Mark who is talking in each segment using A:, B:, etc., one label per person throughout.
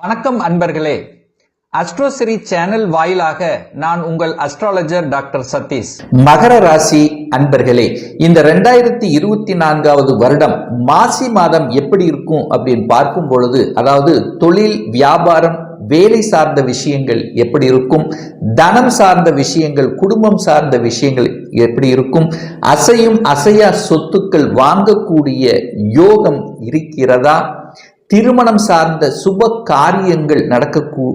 A: வணக்கம் அன்பர்களே. அஸ்ட்ரோசிரி சேனல் வாயிலாக நான் உங்கள் அஸ்ட்ராலஜர் டாக்டர் சதீஷ்.
B: மகர ராசி அன்பர்களே இந்த ரெண்டாயிரத்தி இருபத்தி நான்காவது வருடம் மாசி மாதம் எப்படி இருக்கும் அப்படின்னு பார்க்கும் பொழுது அதாவது தொழில் வியாபாரம் வேலை சார்ந்த விஷயங்கள் எப்படி இருக்கும் தனம் சார்ந்த விஷயங்கள் குடும்பம் சார்ந்த விஷயங்கள் எப்படி இருக்கும் அசையும் அசையா சொத்துக்கள் வாங்கக்கூடிய யோகம் இருக்கிறதா திருமணம் சார்ந்த சுப காரியங்கள் நடக்கக்கூ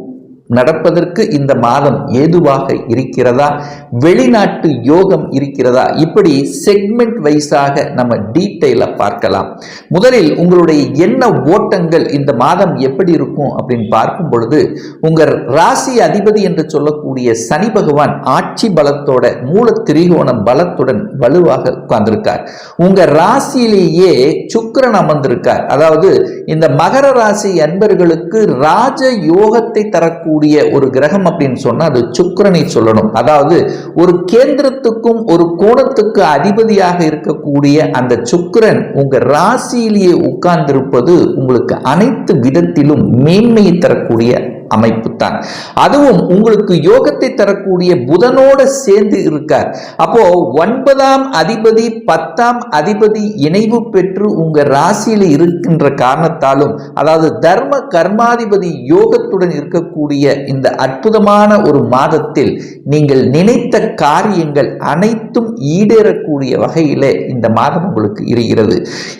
B: நடப்பதற்கு இந்த மாதம் ஏதுவாக இருக்கிறதா? வெளிநாட்டு யோகம் இருக்கிறதா? இப்படி செக்மெண்ட் வைஸாக நம்ம டீட்டெயில பார்க்கலாம். முதலில் உங்களுடைய என்ன ஓட்டங்கள் இந்த மாதம் எப்படி இருக்கும் அப்படின்னு பார்க்கும் பொழுது உங்க ராசி அதிபதி என்று சொல்லக்கூடிய சனி பகவான் ஆட்சி பலத்தோட மூல திரிகோணம் பலத்துடன் வலுவாக உட்கார்ந்திருக்கார். உங்க ராசியிலேயே சுக்கரன் அமர்ந்திருக்கார். அதாவது இந்த மகர ராசி அன்பர்களுக்கு ராஜ யோகத்தை தரக்கூடிய ஒரு கிரகம் அப்படின்னு சொன்னா அது சுக்கிரனை சொல்லணும். அதாவது ஒரு கேந்திரத்துக்கும் ஒரு கோணத்துக்கு அதிபதியாக இருக்கக்கூடிய அந்த சுக்கிரன் உங்க ராசியிலேயே உட்கார்ந்திருப்பது உங்களுக்கு அனைத்து விதத்திலும் மேன்மையை தரக்கூடிய அமைப்பு தான் அதுவும் உங்களுக்கு யோகத்தை தரக்கூடிய புதனோட சேர்ந்து இருக்கார். அப்போ ஒன்பதாம் அதிபதி பத்தாம் அதிபதி இணைவு பெற்று உங்க ராசியில இருக்கின்ற காரணத்தாலும் அதாவது தர்ம கர்மாதிபதி யோகத்துடன் இருக்கக்கூடிய இந்த அற்புதமான ஒரு மாதத்தில் நீங்கள் நினைத்த காரியங்கள் அனைத்தும் ஈடேறக்கூடிய வகையிலே இந்த மாதம் உங்களுக்கு இருக்கிறது.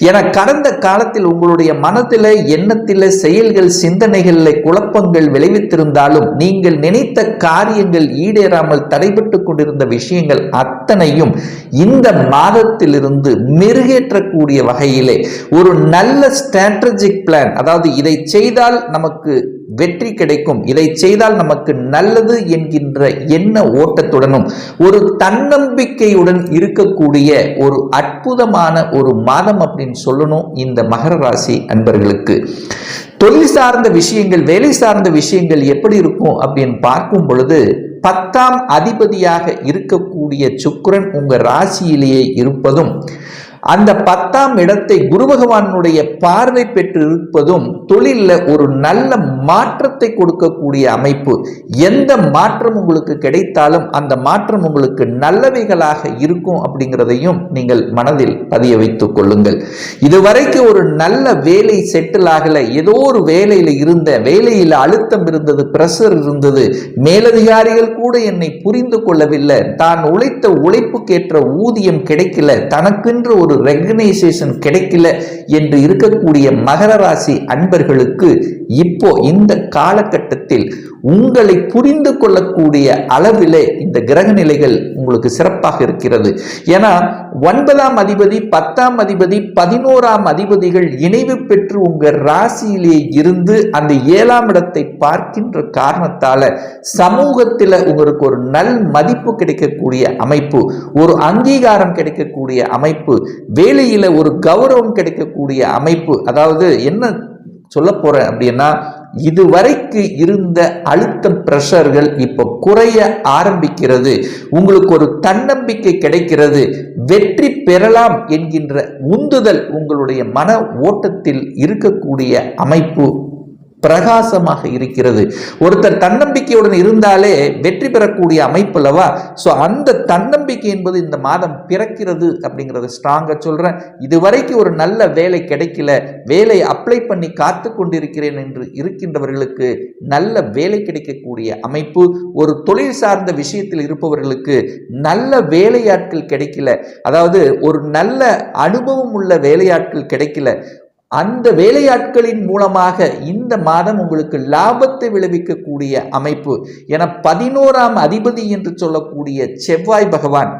B: என கடந்த காலத்தில் உங்களுடைய மனதில் எண்ணத்தில் செயல்கள் சிந்தனைகளில் குழப்பங்கள் விளைவித்திருந்தாலும் நீங்கள் நினைத்த காரியங்கள் ஈடேறாமல் தடைபட்டு கொண்டிருந்த விஷயங்கள் அத்தனையும் இந்த மாதத்திலிருந்து மெருகேற்றக்கூடிய வகையிலே ஒரு நல்ல ஸ்ட்ராட்டஜிக் பிளான் அதாவது இதை செய்தால் நமக்கு வெற்றி கிடைக்கும். இதை செய்தால் நமக்கு நல்லது என்கின்ற எண்ண ஓட்டத்துடனும் ஒரு தன்னம்பிக்கையுடன் இருக்கக்கூடிய ஒரு அற்புதமான ஒரு மாதம் அப்படின்னு சொல்லணும் இந்த மகர ராசி அன்பர்களுக்கு. தொழில் சார்ந்த விஷயங்கள் வேலை சார்ந்த விஷயங்கள் எப்படி இருக்கும் அப்படின்னு பார்க்கும் பொழுது பத்தாம் அதிபதியாக இருக்கக்கூடிய சுக்கரன் உங்கள் ராசியிலேயே இருப்பதும் அந்த பத்தாம் இடத்தை குரு பகவானுடைய பார்வை பெற்று இருப்பதும் தொழிலில் ஒரு நல்ல மாற்றத்தை கொடுக்கக்கூடிய அமைப்பு. எந்த மாற்றம் உங்களுக்கு கிடைத்தாலும் அந்த மாற்றம் உங்களுக்கு நல்லவைகளாக இருக்கும் அப்படிங்கிறதையும் நீங்கள் மனதில் பதிய வைத்துக் கொள்ளுங்கள். இதுவரைக்கும் ஒரு நல்ல வேலை செட்டில் ஆகல. ஏதோ ஒரு வேலையில் இருந்த வேலையில் அழுத்தம் இருந்தது பிரஷர் இருந்தது மேலதிகாரிகள் கூட என்னை புரிந்து கொள்ளவில்லை. தான் உழைத்த உழைப்புக்கேற்ற ஊதியம் கிடைக்கல. தனக்கென்று ஒரு ஒரு ரெகனைசேஷன் கிடைக்கல என்று இருக்கக்கூடிய மகர ராசி அன்பர்களுக்கு இப்போ இந்த காலகட்டத்தில் உங்களை புரிந்து கொள்ளக்கூடிய அளவிலே இந்த கிரக நிலைகள் உங்களுக்கு சிறப்பாக இருக்கிறது. ஏன்னா ஒன்பதாம் அதிபதி பத்தாம் அதிபதி பதினோராம் அதிபதிகள் இணைவு பெற்று உங்க ராசியிலே இருந்து அந்த ஏழாம் இடத்தை பார்க்கின்ற காரணத்தால சமூகத்தில் உங்களுக்கு ஒரு நல் மதிப்பு கிடைக்கக்கூடிய அமைப்பு ஒரு அங்கீகாரம் கிடைக்கக்கூடிய அமைப்பு வேலையில ஒரு கௌரவம் கிடைக்கக்கூடிய அமைப்பு. அதாவது என்ன சொல்ல போறேன் அப்படின்னா இதுவரைக்கு இருந்த அழுத்தம் ப்ரெஷர்கள் இப்போ குறைய ஆரம்பிக்கிறது. உங்களுக்கு ஒரு தன்னம்பிக்கை கிடைக்கிறது. வெற்றி பெறலாம் என்கின்ற உந்துதல் உங்களுடைய மன ஓட்டத்தில் இருக்கக்கூடிய அமைப்பு பிரகாசமாக இருக்கிறது. ஒருத்தர் தன்னம்பிக்கையுடன் இருந்தாலே வெற்றி பெறக்கூடிய அமைப்பு அல்லவா? ஸோ அந்த தன்னம்பிக்கை என்பது இந்த மாதம் பிறக்கிறது அப்படிங்கிறத ஸ்ட்ராங்காக சொல்கிறேன் இதுவரைக்கும் ஒரு நல்ல வேலை கிடைக்கல. வேலை அப்ளை பண்ணி காத்து கொண்டிருக்கிறேன் என்று இருக்கின்றவர்களுக்கு நல்ல வேலை கிடைக்கக்கூடிய அமைப்பு. ஒரு தொழில் சார்ந்த விஷயத்தில் இருப்பவர்களுக்கு நல்ல வேலையாட்கள் கிடைக்கல. அதாவது ஒரு நல்ல அனுபவம் உள்ள வேலையாட்கள் கிடைக்கல. அந்த வேலையாட்களின் மூலமாக இந்த மாதம் உங்களுக்கு லாபத்தை விளைவிக்கக்கூடிய அமைப்பு. என பதினோராம் அதிபதி என்று சொல்லக்கூடிய செவ்வாய் பகவான்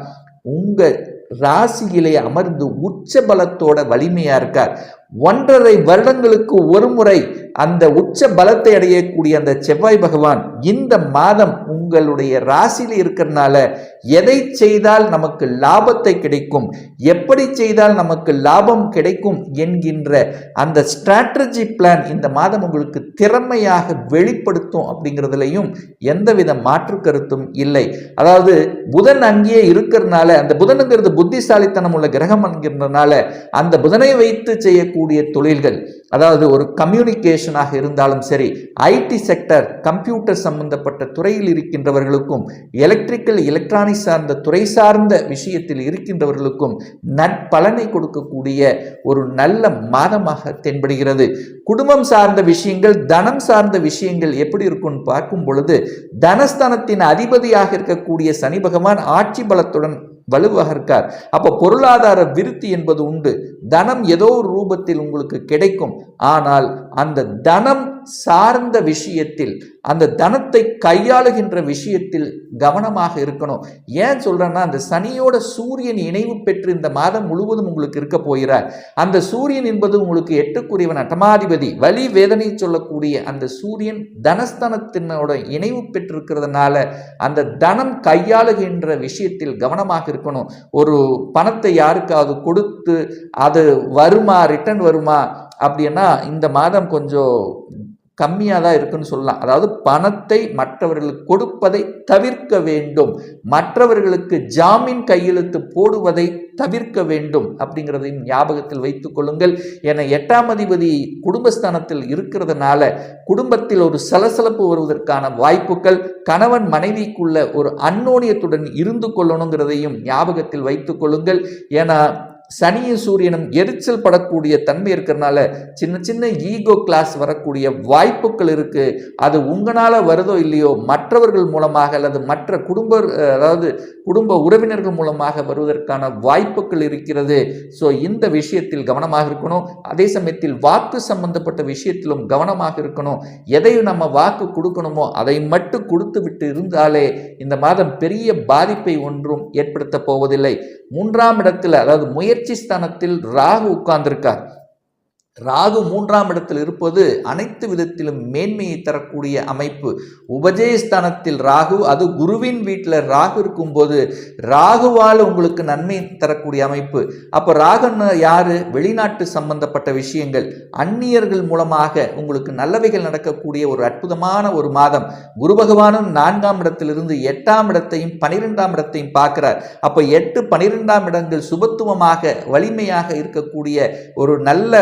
B: உங்கள் ராசியிலே அமர்ந்து உச்ச பலத்தோட வலிமையா இருக்கார். ஒன்றரை வருடங்களுக்கு ஒரு முறை அந்த உச்ச பலத்தை அடையக்கூடிய அந்த செவ்வாய் பகவான் இந்த மாதம் உங்களுடைய ராசியில் இருக்கிறனால எதை செய்தால் நமக்கு லாபத்தை கிடைக்கும் எப்படி செய்தால் நமக்கு லாபம் கிடைக்கும் என்கின்ற அந்த ஸ்ட்ராட்டஜி பிளான் இந்த மாதம் உங்களுக்கு திறமையாக வெளிப்படுத்தும் அப்படிங்கிறதுலையும் எந்தவித மாற்று கருத்தும் இல்லை. அதாவது புதன் அங்கேயே இருக்கிறனால அந்த புதனுங்கிறது புத்திசாலித்தனம் உள்ள கிரகம் என்கிறதுனால அந்த புதனை வைத்து செய்யக்கூடிய செய்யக்கூடிய தொழில்கள் அதாவது ஒரு கம்யூனிகேஷனாக இருந்தாலும் சரி ஐடி செக்டர் கம்ப்யூட்டர் சம்பந்தப்பட்ட துறையில் இருக்கின்றவர்களுக்கும் எலக்ட்ரிக்கல் எலக்ட்ரானிக் சார்ந்த துறை சார்ந்த விஷயத்தில் இருக்கின்றவர்களுக்கும் நற்பலனை கொடுக்கக்கூடிய ஒரு நல்ல மாதமாக தென்படுகிறது. குடும்பம் சார்ந்த விஷயங்கள் தனம் சார்ந்த விஷயங்கள் எப்படி இருக்கும்னு பார்க்கும் பொழுது தனஸ்தானத்தின் அதிபதியாக இருக்கக்கூடிய சனி பகவான் ஆட்சி பலத்துடன் வலுவாக இருக்கார் அப்போ பொருளாதார விருத்தி என்பது உண்டு. தனம் ஏதோ ஒரு ரூபத்தில் உங்களுக்கு கிடைக்கும். ஆனால் அந்த தனம் சார்ந்த விஷயத்தில் அந்த தனத்தை கையாளுகின்ற விஷயத்தில் கவனமாக இருக்கணும். ஏன் சொல்றேன்னா அந்த சனியோட சூரியன் இணைவு பெற்று இந்த மாதம் முழுவதும் உங்களுக்கு இருக்க போகிறார். அந்த சூரியன் என்பது உங்களுக்கு எட்டுக்குரியவன் அட்டமாதிபதி. வலி வேதனை சொல்லக்கூடிய அந்த சூரியன் தனஸ்தனத்தினோட இணைவு பெற்றிருக்கிறதுனால அந்த தனம் கையாளுகின்ற விஷயத்தில் கவனமாக இருக்கணும். ஒரு பணத்தை யாருக்காவது கொடுத்து அது வருமா ரிட்டர்ன் வருமா அப்படின்னா இந்த மாதம் கொஞ்சம் கம்மியாக தான் இருக்குன்னு சொல்லலாம். அதாவது பணத்தை மற்றவர்களுக்கு கொடுப்பதை தவிர்க்க வேண்டும். மற்றவர்களுக்கு ஜாமீன் கையெழுத்து போடுவதை தவிர்க்க வேண்டும் அப்படிங்கிறதையும் ஞாபகத்தில் வைத்துக் கொள்ளுங்கள். என எட்டாம் அதிபதி குடும்பஸ்தானத்தில் இருக்கிறதுனால குடும்பத்தில் ஒரு சலசலப்பு வருவதற்கான வாய்ப்புகள் கணவன் மனைவிக்குள்ள ஒரு அந்நோனியத்துடன் இருந்து கொள்ளணுங்கிறதையும் ஞாபகத்தில் வைத்துக் கொள்ளுங்கள். ஏன்னா சனியும் சூரியனும் எரிச்சல் படக்கூடிய தன்மை இருக்கிறனால சின்ன சின்ன ஈகோ கிளாஸ் வரக்கூடிய வாய்ப்புகள் இருக்கு. அது உங்களால் வருதோ இல்லையோ மற்றவர்கள் மூலமாக அல்லது மற்ற குடும்ப அதாவது குடும்ப உறவினர்கள் மூலமாக வருவதற்கான வாய்ப்புகள் இருக்கிறது. ஸோ இந்த விஷயத்தில் கவனமாக இருக்கணும். அதே சமயத்தில் வாக்கு சம்பந்தப்பட்ட விஷயத்திலும் கவனமாக இருக்கணும். எதை நம்ம வாக்கு கொடுக்கணுமோ அதை மட்டும் கொடுத்து விட்டு இருந்தாலே இந்த மாதம் பெரிய பாதிப்பை ஒன்றும் ஏற்படுத்த போவதில்லை. மூன்றாம் இடத்தில் அதாவது முயற்சி ஸ்தானத்தில் ராகு உட்கார்ந்திருக்கார். ராகு மூன்றாம் இடத்தில் இருப்பது அனைத்து விதத்திலும் மேன்மையை தரக்கூடிய அமைப்பு. உபஜயஸ்தானத்தில் ராகு அது குருவின் வீட்டில் ராகு இருக்கும்போது ராகுவால் உங்களுக்கு நன்மை தரக்கூடிய அமைப்பு. அப்போ ராகுன்னு யாரு? வெளிநாட்டு சம்பந்தப்பட்ட விஷயங்கள். அந்நியர்கள் மூலமாக உங்களுக்கு நல்லவைகள் நடக்கக்கூடிய ஒரு அற்புதமான ஒரு மாதம். குரு பகவானும் நான்காம் இடத்திலிருந்து எட்டாம் இடத்தையும் பனிரெண்டாம் இடத்தையும் பார்க்கிறார். அப்போ எட்டு பனிரெண்டாம் இடங்கள் சுபத்துவமாக வலிமையாக இருக்கக்கூடிய ஒரு நல்ல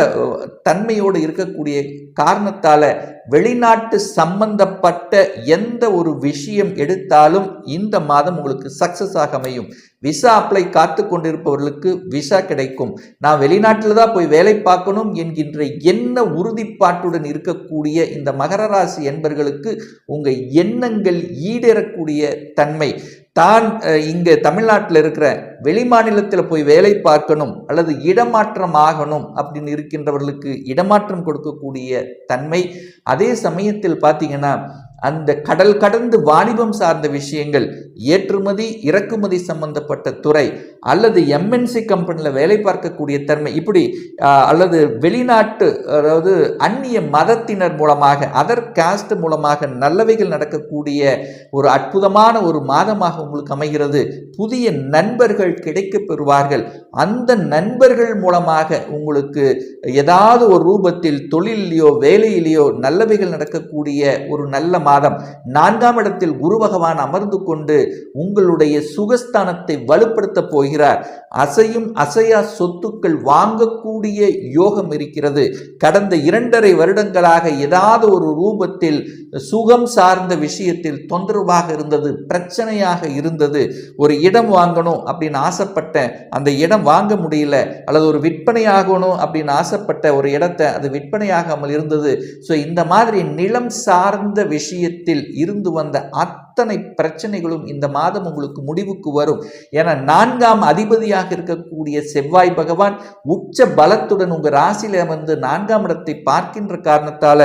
B: தன்மையோடு இருக்கக்கூடிய காரணத்தால் வெளிநாட்டு சம்பந்தப்பட்ட எந்த ஒரு விஷயம் எடுத்தாலும் இந்த மாதம் உங்களுக்கு சக்சஸ் ஆக அமையும். விசா அப்ளை காத்து கொண்டிருப்பவர்களுக்கு விசா கிடைக்கும். நான் வெளிநாட்டில் தான் போய் வேலை பார்க்கணும் என்கின்ற என்ன உறுதிப்பாட்டுடன் இருக்கக்கூடிய இந்த மகர ராசி என்பர்களுக்கு உங்கள் எண்ணங்கள் ஈடேறக்கூடிய தன்மை. தான் இங்கே தமிழ்நாட்டில் இருக்கிற வெளிமாநிலத்தில் போய் வேலை பார்க்கணும் அல்லது இடமாற்றம் ஆகணும் அப்படின்னு இருக்கின்றவர்களுக்கு இடமாற்றம் கொடுக்கக்கூடிய தன்மை. அதே சமயத்தில் பார்த்தீங்கன்னா அந்த கடல் கடந்து வாணிபம் சார்ந்த விஷயங்கள் ஏற்றுமதி இறக்குமதி சம்பந்தப்பட்ட துறை அல்லது எம்என்சி கம்பெனியில் வேலை பார்க்கக்கூடிய தன்மை இப்படி அல்லது வெளிநாட்டு அதாவது அந்நிய மதத்தினர் மூலமாக அதர் காஸ்ட் மூலமாக நல்லவைகள் நடக்கக்கூடிய ஒரு அற்புதமான ஒரு மாதமாக உங்களுக்கு அமைகிறது. புதிய நண்பர்கள் கிடைக்கப் பெறுவார்கள். அந்த நண்பர்கள் மூலமாக உங்களுக்கு ஏதாவது ஒரு ரூபத்தில் தொழிலையோ வேலையிலேயோ நல்லவைகள் நடக்கக்கூடிய ஒரு நல்ல மாதம் நான்காம் இடத்தில் குரு பகவான் அமர்ந்து கொண்டு உங்களுடைய சுகஸ்தானத்தை வலுப்படுத்த போகிறார். அசையும் அசையா சொத்துக்கள் வாங்கக்கூடிய யோகம் இருக்கிறது. கடந்த இரண்டரை வருடங்களாக ஏதாவது ஒரு ரூபத்தில் சுகம் சார்ந்த விஷயத்தில் தொந்தரவாக இருந்தது பிரச்சனையாக இருந்தது. ஒரு இடம் வாங்கணும் அப்படின்னு ஆசைப்பட்டேன். அந்த இடம் வாங்க முடியல. அல்லது ஒரு விற்பனை ஆகணும் அப்படின்னு ஆசைப்பட்ட ஒரு இடத்தை அது விற்பனையாகாமல் இருந்தது. ஸோ இந்த மாதிரி நிலம் சார்ந்த விஷயம் விஷயத்தில் இருந்து வந்த அத்தனை பிரச்சனைகளும் இந்த மாதம் உங்களுக்கு முடிவுக்கு வரும். ஏன்னா நான்காம் அதிபதியாக இருக்கக்கூடிய செவ்வாய் பகவான் உச்ச பலத்துடன் உங்கள் ராசியில வந்து நான்காம் இடத்தை பார்க்கின்ற காரணத்தால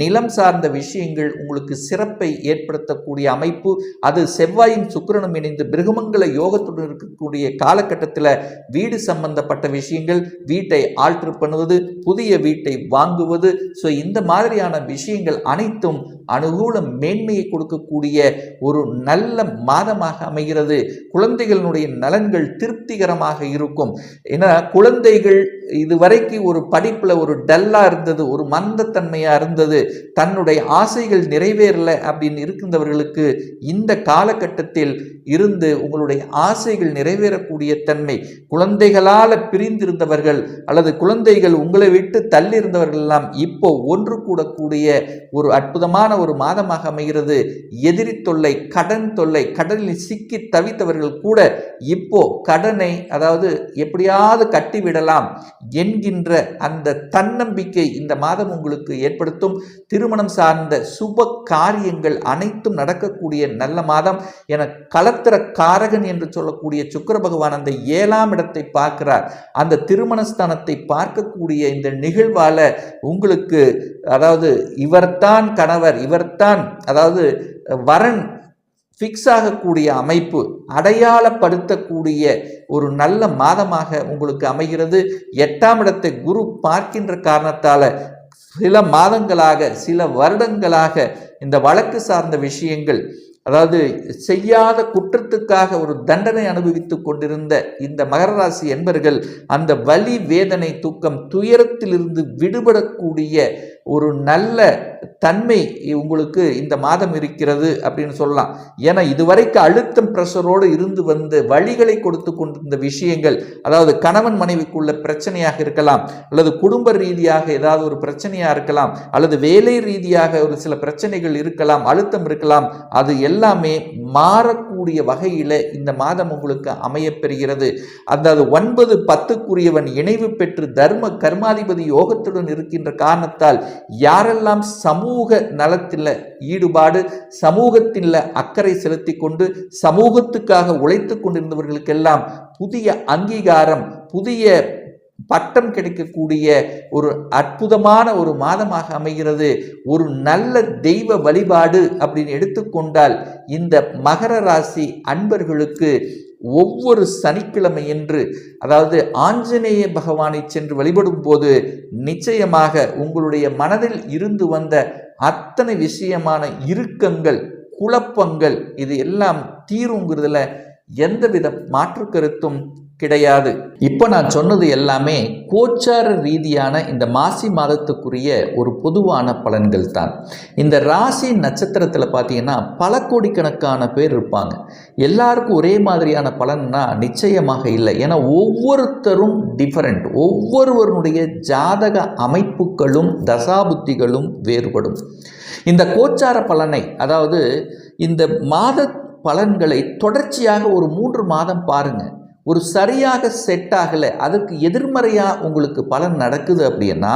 B: நிலம் சார்ந்த விஷயங்கள் உங்களுக்கு சிறப்பை ஏற்படுத்தக்கூடிய அமைப்பு. அது செவ்வாயும் சுக்கிரனும் இணைந்து பிருகமங்கல யோகத்துடன் இருக்கக்கூடிய காலகட்டத்தில் வீடு சம்பந்தப்பட்ட விஷயங்கள் வீட்டை ஆல்டர் பண்ணுவது புதிய வீட்டை வாங்குவது. ஸோ இந்த மாதிரியான விஷயங்கள் அனைத்தும் அனுகூல மேன்மையை கொடுக்கக்கூடிய ஒரு நல்ல மாதமாக அமைகிறது. குழந்தைகளினுடைய நலன்கள் திருப்திகரமாக இருக்கும். ஏன்னா குழந்தைகள் இதுவரைக்கு ஒரு படிப்புல ஒரு டல்லா இருந்தது ஒரு மந்தத்தன்மையா இருந்தது. தன்னுடைய ஆசைகள் நிறைவேறலை அப்படின்னு இருக்கின்றவர்களுக்கு இந்த காலகட்டத்தில் இருந்து உங்களுடைய ஆசைகள் நிறைவேறக்கூடிய தன்மை குழந்தைகளால பிரிந்திருந்தவர்கள் அல்லது குழந்தைகள் உங்களை விட்டு தள்ளி இருந்தவர்கள் எல்லாம் இப்போ ஒன்று கூடக்கூடிய ஒரு அற்புதமான ஒரு மாதமாக அமைகிறது. எதிரி தொல்லை கடன் தொல்லை கடனில் சிக்கி தவித்தவர்கள் கூட இப்போ கடனை அதாவது எப்படியாவது கட்டிவிடலாம் என்கின்ற அந்த தன்னம்பிக்கை இந்த மாதம் உங்களுக்கு ஏற்படுத்தும். திருமணம் சார்ந்த சுப காரியங்கள் அனைத்தும் நடக்கக்கூடிய நல்ல மாதம். என கலத்திர காரகன் என்று சொல்லக்கூடிய சுக்கர பகவான் அந்த ஏழாம் இடத்தை பார்க்கிறார். அந்த திருமணஸ்தானத்தை பார்க்கக்கூடிய இந்த நிகழ்வால உங்களுக்கு அதாவது இவர்தான் கணவர் இவர்தான் அதாவது வரன் ஃபிக்ஸ் ஆகக்கூடிய அமைப்பு அடையாளப்படுத்தக்கூடிய ஒரு நல்ல மாதமாக உங்களுக்கு அமைகிறது. எட்டாம் இடத்தை குரு பார்க்கின்ற காரணத்தால் சில மாதங்களாக சில வருடங்களாக இந்த வழக்கு சார்ந்த விஷயங்கள் அதாவது செய்யாத குற்றத்துக்காக ஒரு தண்டனை அனுபவித்துக் கொண்டிருந்த இந்த மகர ராசி என்பர்கள் அந்த வலி வேதனை தூக்கம் துயரத்திலிருந்து விடுபடக்கூடிய ஒரு நல்ல தன்மை உங்களுக்கு இந்த மாதம் இருக்கிறது அப்படின்னு சொல்லலாம். ஏன்னா இதுவரைக்கு அழுத்தம் ப்ரெஷரோடு இருந்து வந்து வழிகளை கொடுத்து கொண்டிருந்த விஷயங்கள் அதாவது கணவன் மனைவிக்குள்ள பிரச்சனையாக இருக்கலாம் அல்லது குடும்ப ரீதியாக ஏதாவது ஒரு பிரச்சனையாக இருக்கலாம் அல்லது வேலை ரீதியாக ஒரு சில பிரச்சனைகள் இருக்கலாம் அழுத்தம் இருக்கலாம் அது எல்லாமே மாறக்கூடிய வகையில் இந்த மாதம் உங்களுக்கு அமையப்பெறுகிறது. அந்த ஒன்பது பத்துக்குரியவன் இணைவு பெற்று தர்ம கர்மாதிபதி யோகத்துடன் இருக்கின்ற காரணத்தால் யாரெல்லாம் சமூக சமூக நலத்தில் ஈடுபாடு சமூகத்தில் அக்கறை செலுத்தி கொண்டு சமூகத்துக்காக உழைத்து கொண்டிருந்தவர்களுக்கெல்லாம் புதிய அங்கீகாரம் புதிய பட்டம் கிடைக்கக்கூடிய ஒரு அற்புதமான ஒரு மாதமாக அமைகிறது. ஒரு நல்ல தெய்வ வழிபாடு அப்படின்னு எடுத்துக்கொண்டால் இந்த மகர ராசி அன்பர்களுக்கு ஒவ்வொரு சனிக்கிழமை என்று அதாவது ஆஞ்சநேய பகவானை சென்று வழிபடும் போது நிச்சயமாக உங்களுடைய மனதில் இருந்து வந்த அத்தனை விஷயமான இறுக்கங்கள் குழப்பங்கள் இது எல்லாம் தீருங்கிறதுல எந்தவித மாற்று கருத்தும் கிடையாது. இப்போ நான் சொன்னது எல்லாமே கோச்சார ரீதியான இந்த மாசி மாதத்துக்குரிய ஒரு பொதுவான பலன்கள் தான். இந்த ராசி நட்சத்திரத்தில் பார்த்தீங்கன்னா பல கோடிக்கணக்கான பேர் இருப்பாங்க. எல்லாருக்கும் ஒரே மாதிரியான பலன்னா நிச்சயமாக இல்லை. ஏன்னா ஒவ்வொருத்தரும் டிஃபரெண்ட் ஒவ்வொருவருடைய ஜாதக அமைப்புகளும் தசாபுத்திகளும் வேறுபடும். இந்த கோச்சார பலனை அதாவது இந்த மாத பலன்களை தொடர்ச்சியாக ஒரு மூன்று மாதம் பாருங்கள் ஒரு சரியாக செட் ஆகலை அதுக்கு எதிர்மறையாக உங்களுக்கு பலன் நடக்குது அப்படின்னா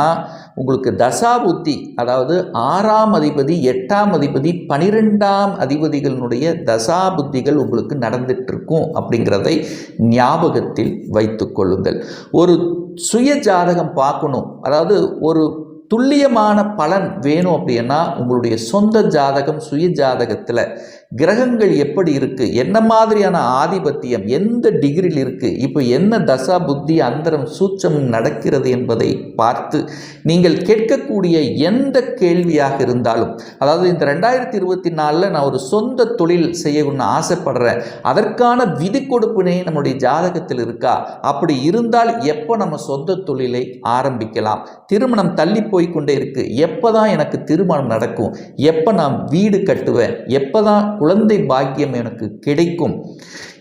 B: உங்களுக்கு தசாபுத்தி அதாவது ஆறாம் அதிபதி எட்டாம் அதிபதி பனிரெண்டாம் அதிபதிகளினுடைய தசாபுத்திகள் உங்களுக்கு நடந்துட்டுருக்கும் அப்படிங்கிறதை ஞாபகத்தில் வைத்து கொள்ளுங்கள். ஒரு சுய ஜாதகம் பார்க்கணும் அதாவது ஒரு துல்லியமான பலன் வேணும் அப்படின்னா உங்களுடைய சொந்த ஜாதகம் சுய ஜாதகத்தில் கிரகங்கள் எப்படி இருக்குது என்ன மாதிரியான ஆதிபத்தியம்? எந்த டிகிரியில் இருக்குது இப்போ என்ன தசா புத்தி அந்தரம் சூட்சம் நடக்கிறது என்பதை பார்த்து நீங்கள் கேட்கக்கூடிய எந்த கேள்வியாக இருந்தாலும் அதாவது இந்த ரெண்டாயிரத்தி இருபத்தி நாலில் நான் ஒரு சொந்த தொழில் செய்யணும்னு ஆசைப்படுறேன். அதற்கான விதி கொடுப்பினே நம்முடைய ஜாதகத்தில் இருக்கா? அப்படி இருந்தால் எப்போ நம்ம சொந்த தொழிலை ஆரம்பிக்கலாம்? திருமணம் தள்ளி போய் கொண்டே எப்போ தான் எனக்கு திருமணம் நடக்கும்? எப்போ நான் வீடு கட்டுவேன்? எப்போ தான் குழந்தை பாக்கியம் எனக்கு கிடைக்கும்.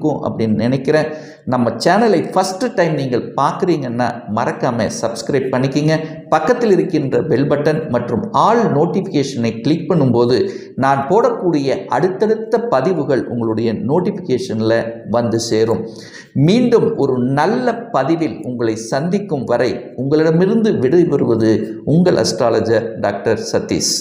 B: இருக்கும் அப்படின்னு நினைக்கிறேன். நம்ம சேனலை ஃபஸ்ட்டு டைம் நீங்கள் பார்க்குறீங்கன்னா மறக்காமல் சப்ஸ்கிரைப் பண்ணிக்கிங்க. பக்கத்தில் இருக்கின்ற பெல் பட்டன் மற்றும் ஆல் நோட்டிஃபிகேஷனை கிளிக் பண்ணும்போது நான் போடக்கூடிய அடுத்தடுத்த பதிவுகள் உங்களுடைய நோட்டிஃபிகேஷனில் வந்து சேரும். மீண்டும் ஒரு நல்ல பதிவில் உங்களை சந்திக்கும் வரை உங்களிடமிருந்து விடைபெறுவது உங்கள் அஸ்ட்ராலஜர் டாக்டர் சதீஷ்.